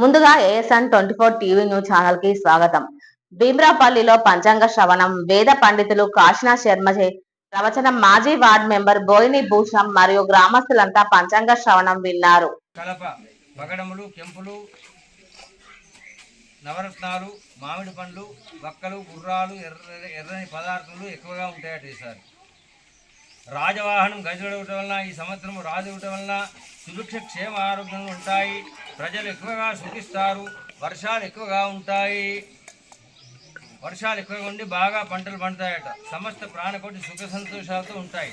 ముందుగా ASN twenty four TV news ఛానల్కి స్వాగతం. భీమ్రాపల్లిలో పంచాంగ శ్రవణం వేద పండితులు కాశీనా శర్మ ప్రవచనం మాజీ వార్డ్ మెంబర్ బోయిని భూషణం మరియు గ్రామస్తులంతా పంచాంగ శ్రవణం విన్నారు. కలప పగడములు కెంపులు నవరత్నాలు మామిడి పండ్లు వక్కలు గుర్రాలు ఎర్ర ఎర్రని పదార్థాలు ఎక్కువగా ఉంటాయట ఈసారి. రాజవాహనం గజడవటం వలన ఈ సంవత్సరం రాజు ఇవ్వటం వలన సుభిక్ష క్షేమ ఆరోగ్యంగా ఉంటాయి. ప్రజలు ఎక్కువగా సుఖిస్తారు. వర్షాలు ఎక్కువగా ఉంటాయి. వర్షాలు ఎక్కువగా ఉండి బాగా పంటలు పండుతాయట. సమస్త ప్రాణకోటి సుఖ సంతోషాలతో ఉంటాయి.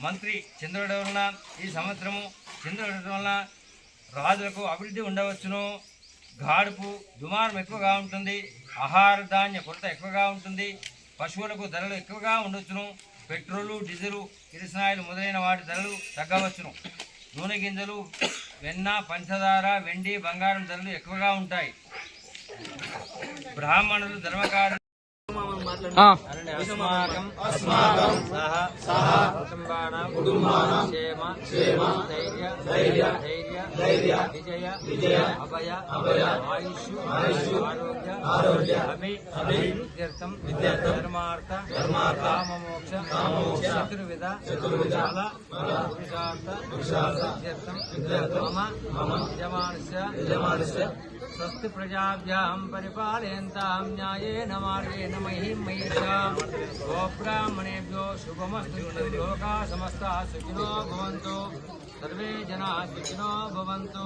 మంత్రి చంద్రుడి వలన ఈ సంవత్సరము చంద్రుడి వలన రాజులకు అభివృద్ధి ఉండవచ్చును. గాడుపు దుమారం ఎక్కువగా ఉంటుంది. ఆహార ధాన్య కొరత ఎక్కువగా ఉంటుంది. పశువులకు ధరలు ఎక్కువగా ఉండొచ్చును. పెట్రోలు డీజిలు కిరసనాయిలు మొదలైన వాటి ధరలు తగ్గవచ్చును. నూనె గింజలు వెన్న పంచదార వెండి బంగారం ధరలు ఎక్కువగా ఉంటాయి. బ్రాహ్మణులు ధర్మకారులు అస్మాకం అస్మాకం సహ సహ కుటుంబానాం కుటుంబానాం క్షేమ క్షేమ ధైర్య ధైర్య ధైర్య ధైర్య విజయ విజయ అభయ అభయ ఆయుష్ ఆయుష్ ఆరోగ్య ఆరోగ్య అభి అభి విద్యార్థం విద్యార్థం ధర్మార్థ ధర్మార్థ కామమోక్ష కామమోక్ష చతుర్విధ చతుర్విధ ఫల పురుషార్థ పురుషార్థ విద్యార్థం విద్యార్థం మమ మమ యజమానస్య యజమానస్య स्वस्ति प्रजाभ्यां परिपालयन्तां न्यायेन मार्गेण महीं मयिषां गोब्राह्मणेभ्यो शुभमस्तु लोका समस्ता सुखिनो भवन्तु। सर्वे जनाः सुखिनो भवन्तु।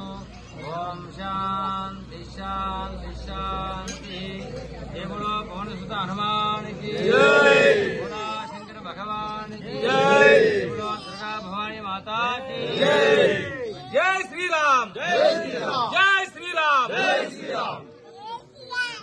ॐ शान्ति शान्ति शान्तिः जय बोलो पवनसुत हनुमान की। बोला शंकर भगवान की। जय बोलो दुर्गा भवानी माता की। जय। जय श्री राम। जय।